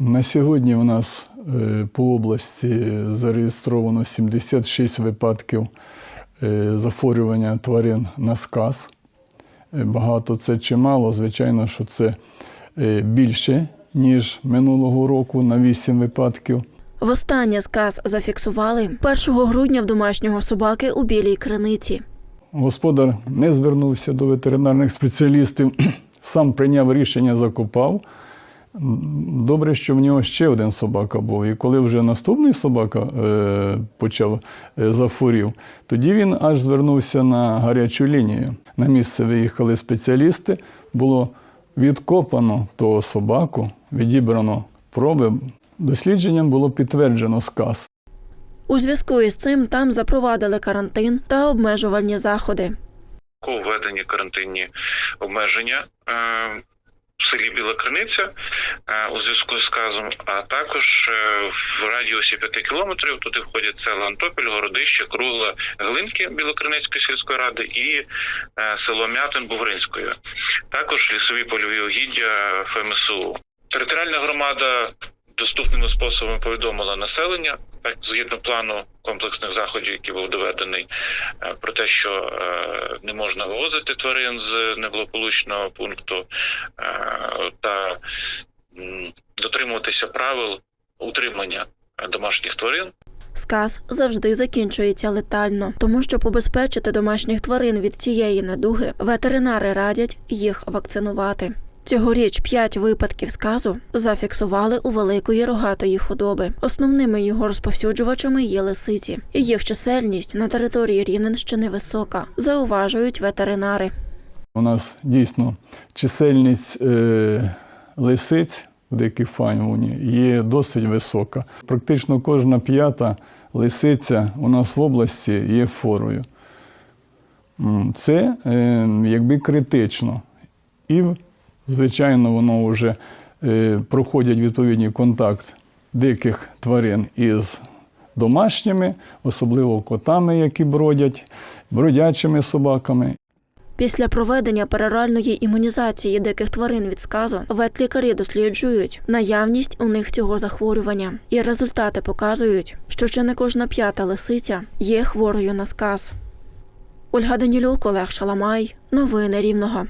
На сьогодні у нас е, по області зареєстровано 76 випадків е, захворювання тварин на сказ. Е, Багато це чи мало, звичайно, що це більше, ніж минулого року на 8 випадків. Востаннє сказ зафіксували 1 грудня в домашнього собаки у білій криниці. Господар не звернувся до ветеринарних спеціалістів, сам прийняв рішення, закопав. Добре, що в нього ще один собака був. І коли вже наступний собака е, почав е, захворів, тоді він аж звернувся на гарячу лінію. На місце виїхали спеціалісти, було відкопано того собаку, відібрано проби. Дослідженням було підтверджено сказ. У зв'язку із цим там запровадили карантин та обмежувальні заходи. введені карантинні обмеження е, в селі Біла Криниця е, у зв'язку з сказом, а також е, в радіусі 5 кілометрів туди входять села Антопіль, Городище, Кругла, Глинки Білокриницької сільської ради і е, село Мятин Бугринської. Також лісові польові угіддя ФМСУ. Територіальна громада доступними способами повідомила населення згідно плану комплексних заходів, який був доведений е, про те, що е, не можна вивозити тварин з неблагополучного пункту е, та дотримуватися правил утримання домашніх тварин. Сказ завжди закінчується летально, тому щоб убезпечити домашніх тварин від цієї недуги, ветеринари радять їх вакцинувати. Цьогоріч п'ять випадків сказу зафіксували у великої рогатої худоби. Основними його розповсюджувачами є лисиці. Їх чисельність на території Рівненщини висока, зауважують ветеринари. У нас дійсно чисельність е, лисиць в дикій фауні є досить висока. Практично кожна п'ята лисиця у нас в області є форою. Це е, якби критично. І, звичайно, воно вже е, проходять відповідний контакт диких тварин із домашніми, особливо котами, які бродять, бродячими собаками. Після проведення пероральної імунізації диких тварин від сказу ветлікарі досліджують наявність у них цього захворювання, і результати показують, що ще не кожна п'ята лисиця є хворою на сказ. Ольга Данілюк, Олег Шаламай. Новини Рівного.